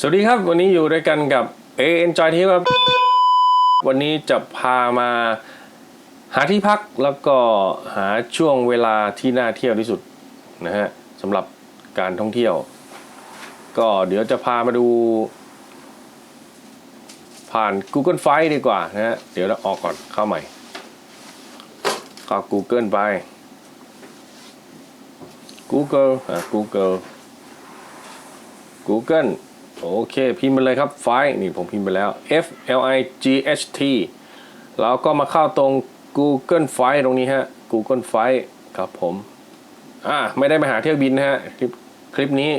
สวัสดีครับ วันนี้อยู่ด้วยกันกับ A Enjoy ที่ครับ วันนี้จะพามาหาที่พักแล้วก็หาช่วงเวลาที่น่าเที่ยวที่สุดนะฮะสำหรับการท่องเที่ยว ก็เดี๋ยวจะพามาดู ผ่าน Google f l i g h t ดีกว่านะฮะเดี๋ยวเราออกก่อนเข้าใหม่เข้า Google ไป Google อ่า Google Google โอเค พิมพ์ไปเลยครับไฟนี่ผมพิมพ์ไปแล้ว F L I G H T แล้วก็มาเข้าตรง Google f l i g h t ตรงนี้ฮะ Google f l i g h t ครับผมอ่าไม่ได้มาหาเที่ยวบินนะฮะคลิปคลิปนี้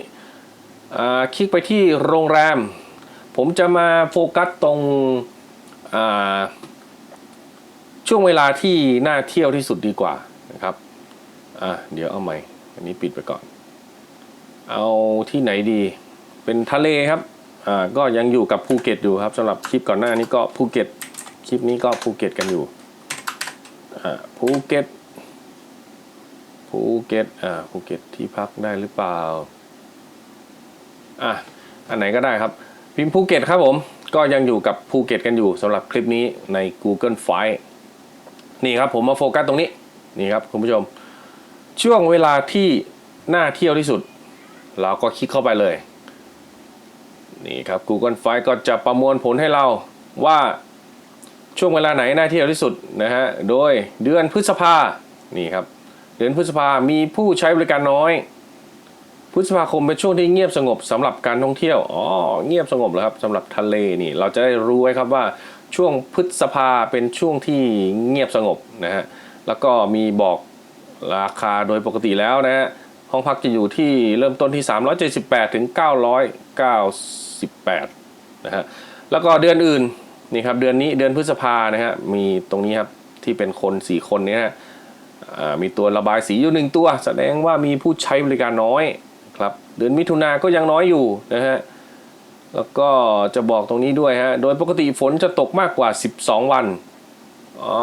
อ่าคลิกไปที่โรงแรม ผมจะมาโฟกัสตรงอ่าช่วงเวลาที่น่าเที่ยวที่สุดดีกว่านะครับอ่าเดี๋ยวเอาใหม่ อันนี้ปิดไปก่อน เอาที่ไหนดี เป็นทะเลครับอ่าก็ยังอยู่กับภูเก็ตอยู่ครับสำหรับคลิปก่อนหน้านี้ก็ภูเก็ตคลิปนี้ก็ภูเก็ตกันอยู่อ่าภูเก็ตภูเก็ตอ่าภูเก็ตที่พักได้หรือเปล่าอะอันไหนก็ได้ครับ พิมพ์ภูเก็ตครับผมก็ยังอยู่กับภูเก็ตกันอยู่สำหรับคลิปนี้ใน Google Fi นี่ครับผมมาโฟกัสตรงนี้นี่ครับคุณผู้ชม ช่วงเวลาที่น่าเที่ยวที่สุด เราก็คลิกเข้าไปเลย นี่ครับ Google f l i g h t ก็จะประมวลผลให้เราว่าช่วงเวลาไหนน่าเที่ยวที่สุดนะฮะ โดยเดือนพฤษภา นี่ครับ เดือนพฤษภา มีผู้ใช้บริการน้อย พฤษภาคมเป็นช่วงที่เงียบสงบสำหรับการท่องเที่ยว อ๋อ เงียบสงบแล้วครับสำหรับทะเลนี่ เราจะได้รู้ไว้ครับว่าช่วงพฤษภาเป็นช่วงที่เงียบสงบนะฮะ แล้วก็มีบอกราคาโดยปกติแล้วนะฮะ ห้องพักจะอยู่ที่เริ่มต้นที่ 378 ถึง 998 นะฮะ แล้วก็เดือนอื่นนี่ครับเดือนนี้เดือนพฤษภานะฮะมีตรงนี้ครับที่เป็นคน 4 คนเนี้ฮะมีตัวระบายสีอยู่หนึ่งตัว แสดงว่ามีผู้ใช้บริการน้อยครับเดือนมิถุนาก็ยังน้อยอยู่นะฮะแล้วก็จะบอกตรงนี้ด้วยฮะโดยปกติฝนจะตกมากกว่า 12 วันอ๋อ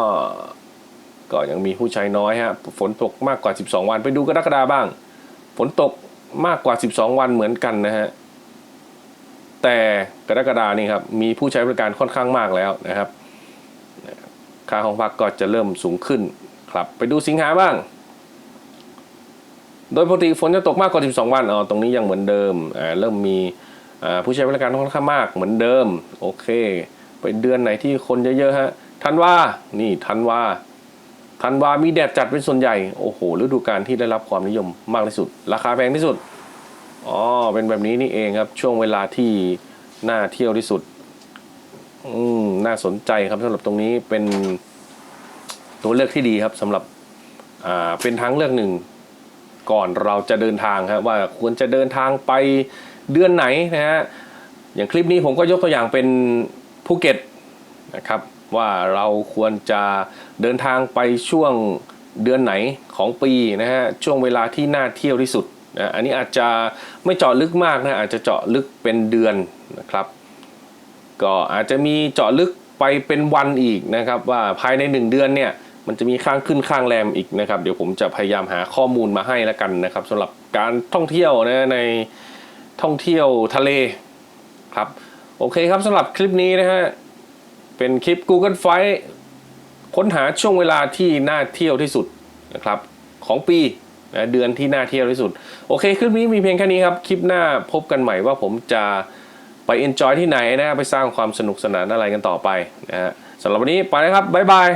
ก็ยังมีผู้ใช้น้อยฮะฝนตกมากกว่า 12 วันไปดูกรกฎาบ้าง ฝนตกมากกว่า 12 วันเหมือนกันนะฮะ แต่กรกฎานี่ครับ มีผู้ใช้บริการค่อนข้างมากแล้วนะครับ ค่าห้องพักก็จะเริ่มสูงขึ้นครับ ไปดูสิงหาบ้าง โดยปกติฝนจะตกมากกว่า 12 วันอ๋อตรงนี้ยังเหมือนเดิมอ่าเริ่มมีอ่าผู้ใช้บริการค่อนข้างมากเหมือนเดิม โอเค ไปเดือนไหนที่คนเยอะๆฮะธันวานี่ธันวา ธันวามีแดดจัดเป็นส่วนใหญ่ โอ้โหฤดูกาลที่ได้รับความนิยมมากที่สุด ราคาแพงที่สุดอ๋อเป็นแบบนี้นี่เองครับ ช่วงเวลาที่น่าเที่ยวที่สุด อืมน่าสนใจครับสำหรับตรงนี้เป็นตัวเลือกที่ดีครับสำหรับอ่าเป็นทางเลือกหนึ่ง ก่อนเราจะเดินทางครับว่าควรจะเดินทางไปเดือนไหนนะฮะอย่างคลิปนี้ผมก็ยกตัวอย่างเป็นภูเก็ตนะครับ ว่าเราควรจะเดินทางไปช่วงเดือนไหนของปีนะฮะช่วงเวลาที่น่าเที่ยวที่สุดนะอันนี้อาจจะไม่เจาะลึกมากนะอาจจะเจาะลึกเป็นเดือนนะครับ ก็อาจจะมีเจาะลึกไปเป็นวันอีกนะครับ ว่าภายในหนึ่งเดือนเนี่ยมันจะมีข้างขึ้นข้างแรมอีกนะครับ เดี๋ยวผมจะพยายามหาข้อมูลมาให้แล้วกันนะครับสำหรับการท่องเที่ยวนะในท่องเที่ยวทะเลครับโอเคครับสำหรับคลิปนี้นะฮะ เป็นคลิป Google f l i g h t ค้นหาช่วงเวลาที่น่าเที่ยวที่สุดนะครับของปีนะเดือนที่น่าเที่ยวที่สุด โอเคคลิปนี้มีเพียงแค่นี้ครับ คลิปหน้าพบกันใหม่ว่าผมจะไปเอนจอยที่ไหนนะ ไปสร้างความสนุกสนานอะไรกันต่อไปนะฮะสำหรับวันนี้ไปนะครับ บ๊ายบาย